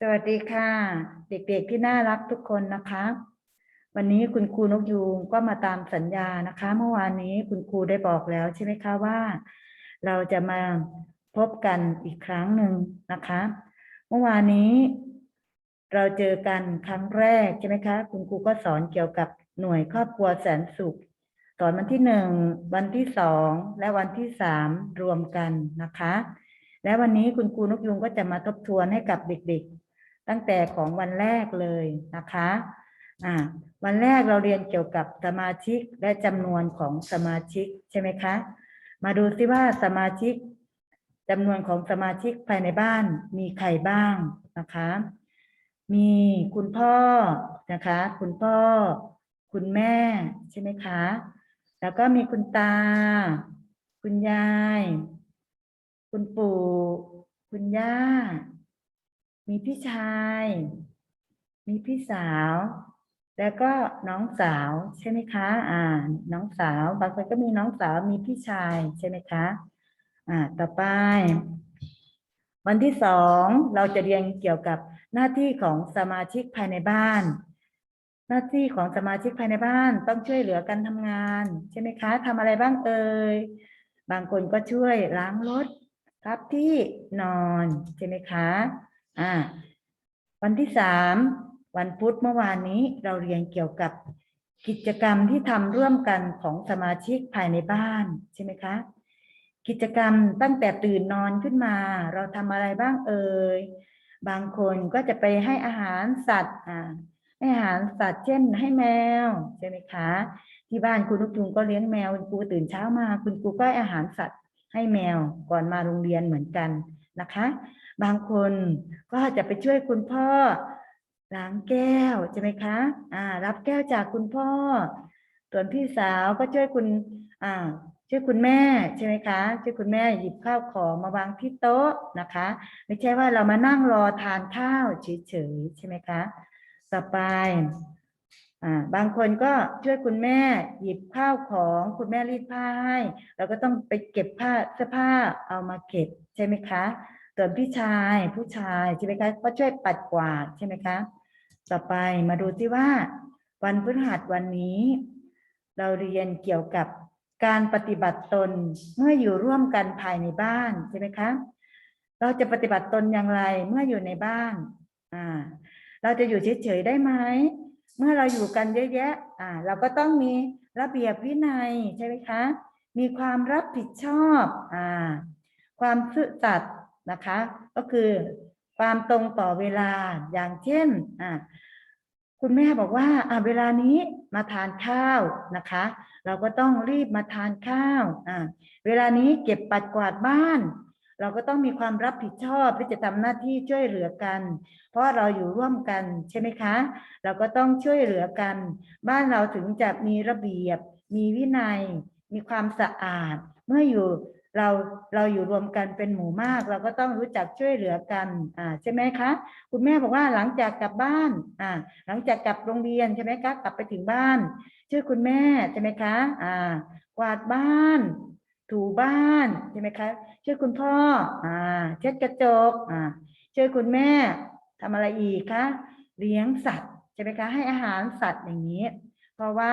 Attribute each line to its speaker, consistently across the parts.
Speaker 1: สวัสดีค่ะ เด็กๆที่น่ารักทุกคนนะคะ วันนี้คุณครูนกยูงก็มาตามสัญญานะคะ เมื่อวานนี้คุณครูได้บอกแล้วใช่ไหมคะว่า เราจะมาพบกันอีกครั้งหนึ่งนะคะ เมื่อวานนี้ เราเจอกันครั้งแรกใช่ไหมคะ คุณครูก็สอนเกี่ยวกับหน่วยครอบครัวแสนสุขสอนวันที่หนึ่งวันที่สองและวันที่สามรวมกันนะคะ และวันนี้คุณครูนกยุงก็จะมาทบทวนให้กับเด็กๆ ตั้งแต่ของวันแรกเลยนะคะอ่าวันแรกเราเรียนเกี่ยวกับสมาชิกและจำนวนของสมาชิกใช่ไหมคะ มาดูซิว่าสมาชิกจำนวนของสมาชิกภายในบ้านมีใครบ้างนะคะ มีคุณพ่อนะคะ คุณพ่อ คุณแม่ใช่ไหมคะ แล้วก็มีคุณตา คุณยาย คุณปู่ คุณย่า มีพี่ชาย มีพี่สาว แล้วก็น้องสาวใช่ไหมคะ อ่า น้องสาวบางคนก็มีน้องสาวมีพี่ชายใช่ไหมคะ อ่า ต่อไป วันที่สองเราจะเรียนเกี่ยวกับหน้าที่ของสมาชิกภายในบ้าน หน้าที่ของสมาชิกภายในบ้านต้องช่วยเหลือกันทำงาน ใช่ไหมคะทำอะไรบ้างเอ่ยบางคนก็ช่วยล้างรถพับที่นอนใช่ไหมคะ อ่า วันที่สามวันพุธเมื่อวานนี้เราเรียนเกี่ยวกับกิจกรรมที่ทำร่วมกันของสมาชิกภายในบ้านใช่ไหมคะ กิจกรรมตั้งแต่ตื่นนอนขึ้นมา เราทำอะไรบ้างเอ่ยบางคนก็จะไปให้อาหารสัตว์อ่าให้อาหารสัตว์เช่นให้แมวใช่ไหมคะ ที่บ้านคุณลูกทุงก็เลี้ยงแมวคุณครูตื่นเช้ามา คุณครูก็ให้อาหารสัตว์ให้แมวก่อนมาโรงเรียนเหมือนกันนะคะ บางคนก็จะไปช่วยคุณพ่อล้างแก้วใช่ไหมคะ อ่า รับแก้วจากคุณพ่อ ส่วนพี่สาวก็ช่วยคุณ อ่า ช่วยคุณแม่ใช่ไหมคะ ช่วยคุณแม่หยิบข้าวของมาวางที่โต๊ะนะคะ ไม่ใช่ว่าเรามานั่งรอทานข้าวเฉยๆใช่ไหมคะ ต่อไป อ่า บางคนก็ช่วยคุณแม่หยิบข้าวของคุณแม่รีดผ้าให้ เราก็ต้องไปเก็บผ้าเสื้อผ้าเอามาเก็บใช่ไหมคะ ส่วนพี่ชายผู้ชายใช่ไหมคะก็ช่วยปัดกวาดใช่ไหมคะต่อไปมาดูที่ว่า วันพฤหัสวันนี้ เราเรียนเกี่ยวกับการปฏิบัติตนเมื่ออยู่ร่วมกันภายในบ้านใช่ไหมคะเราจะปฏิบัติตนอย่างไรเมื่ออยู่ในบ้านอ่าเราจะอยู่เฉยๆได้ไหมเมื่อเราอยู่กันเยอะแยะอ่าเราก็ต้องมีระเบียบวินัยใช่ไหมคะ มีความรับผิดชอบอ่าความซื่อสัตย์ นะคะ ก็คือความตรงต่อเวลาอย่างเช่นอ่าคุณแม่บอกว่าอ่าเวลานี้มาทานข้าวนะคะ เราก็ต้องรีบมาทานข้าวอ่าเวลานี้เก็บปัดกวาดบ้าน เราก็ต้องมีความรับผิดชอบที่จะทำหน้าที่ช่วยเหลือกัน เพราะเราอยู่ร่วมกันใช่ไหมคะ เราก็ต้องช่วยเหลือกัน บ้านเราถึงจะมีระเบียบ มีวินัย มีความสะอาดเมื่ออยู่ เราเราอยู่รวมกันเป็นหมู่มาก เราก็ต้องรู้จักช่วยเหลือกันอ่าใช่ไหมคะ คุณแม่บอกว่าหลังจากกลับบ้านอ่าหลังจากกลับโรงเรียนใช่ไหมคะกลับไปถึงบ้าน ช่วยคุณแม่ใช่ไหมคะอ่ากวาดบ้านถูบ้านใช่ไหมคะช่วยคุณพ่ออ่าเช็ดกระจกอ่าช่วยคุณแม่ทำอะไรอีกคะเลี้ยงสัตว์ใช่ไหมคะให้อาหารสัตว์อย่างนี้ เพราะว่า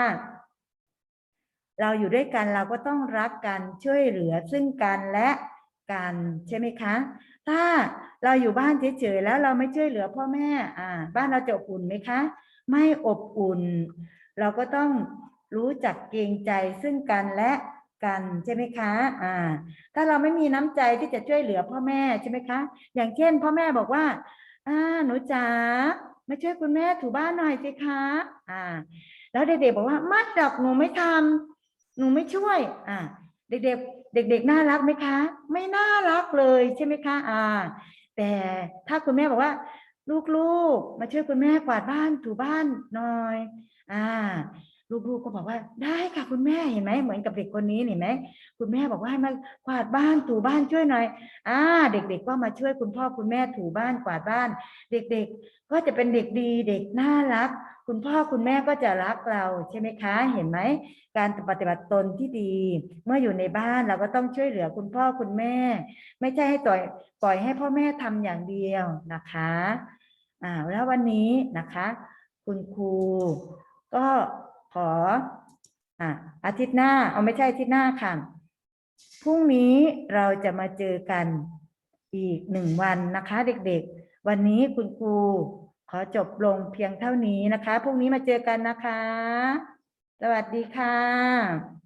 Speaker 1: เราอยู่ด้วยกันเราก็ต้องรักกันช่วยเหลือซึ่งกันและกันใช่ไหมคะ ถ้าเราอยู่บ้านเฉยๆแล้วเราไม่ช่วยเหลือพ่อแม่อ่าบ้านเราจะอบอุ่นไหมคะ ไม่อบอุ่น เราก็ต้องรู้จักเกรงใจซึ่งกันและกันใช่ไหมคะอ่าถ้าเราไม่มีน้ำใจที่จะช่วยเหลือพ่อแม่ใช่ไหมคะ อย่างเช่น พ่อแม่บอกว่าอ่าหนูจ๋ามาช่วยคุณแม่ถูบ้านหน่อยสิคะอ่า แล้วเด็กๆบอกว่ามัดดอกหนูไม่ทำ หนูไม่ช่วย อ่าเด็กๆ เด็ก ๆ น่ารักไหมคะ ไม่น่ารักเลยใช่ไหมคะ อ่า แต่ถ้าคุณแม่บอกว่า ลูกๆ มาช่วยคุณแม่กวาดบ้านถูบ้านหน่อย อ่า ลูกๆก็บอกว่าได้ค่ะคุณแม่เห็นไหมเหมือนกับเด็กคนนี้เห็นไหมคุณแม่บอกว่าให้มากวาดบ้านถูบ้านช่วยหน่อยอ่าเด็กๆก็มาช่วยคุณพ่อคุณแม่ถูบ้านกวาดบ้าน เด็กๆก็จะเป็นเด็กดีเด็กน่ารัก คุณพ่อคุณแม่ก็จะรักเราใช่ไหมคะ เห็นไหมการปฏิบัติตนที่ดี เมื่ออยู่ในบ้านเราก็ต้องช่วยเหลือคุณพ่อคุณแม่ ไม่ใช่ให้ต่อยปล่อยให้พ่อแม่ทำอย่างเดียวนะคะอ่าแล้ววันนี้นะคะ คุณครูก็ ขออ่าอาทิตย์หน้า เอาไม่ใช่อาทิตย์หน้าค่ะ พรุ่งนี้เราจะมาเจอกันอีกหนึ่งวันนะคะ เด็กๆ วันนี้คุณครูขอจบลงเพียงเท่านี้นะคะ พรุ่งนี้มาเจอกันนะคะ สวัสดีค่ะ